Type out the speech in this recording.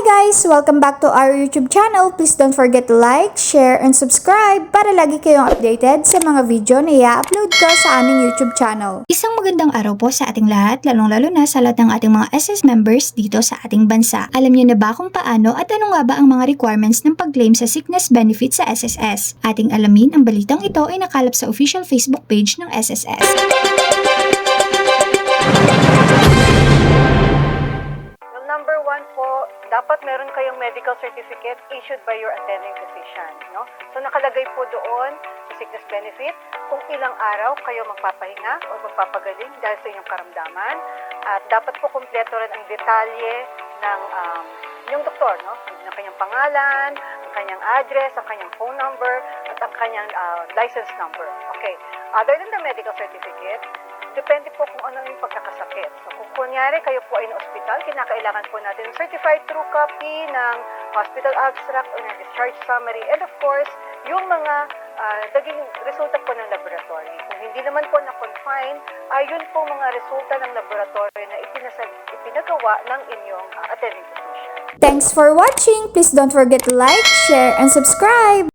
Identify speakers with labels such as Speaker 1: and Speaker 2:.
Speaker 1: guys! Welcome back to our YouTube channel. Please don't forget to like, share, and subscribe para lagi kayong updated sa mga video na i-upload ko sa aming YouTube channel. Isang magandang araw po sa ating lahat, lalong-lalo na sa lahat ng ating mga SS members dito sa ating bansa. Alam niyo na ba kung paano at ano nga ba ang mga requirements ng pag-claim sa sickness benefit sa SSS? Ating alamin, ang balitang ito ay nakalap sa official Facebook page ng SSS.
Speaker 2: Dapat meron kayong medical certificate issued by your attending physician. No? So nakalagay po doon sa sickness benefit kung ilang araw kayo magpapahinga o magpapagaling dahil sa inyong karamdaman. At dapat po kumpleto rin ang detalye ng um, yung doktor, no? Ang kanyang pangalan, ang kanyang address, ang kanyang phone number, at ang kanyang uh, license number. Okay. Other than the medical certificate, Depende po kung ano yung pagkakasakit. So kung kunyari kayo po ay na ospital, kinakailangan po natin ng certified true copy ng hospital abstract or ng discharge summary and of course, yung mga naging resulta po ng laboratory. Kung hindi naman po na-confine, ay yun po mga resulta ng laboratory na ipinasag, ipinagawa ng inyong ah, attending physician.
Speaker 1: Thanks for watching! Please don't forget to like, share, and subscribe!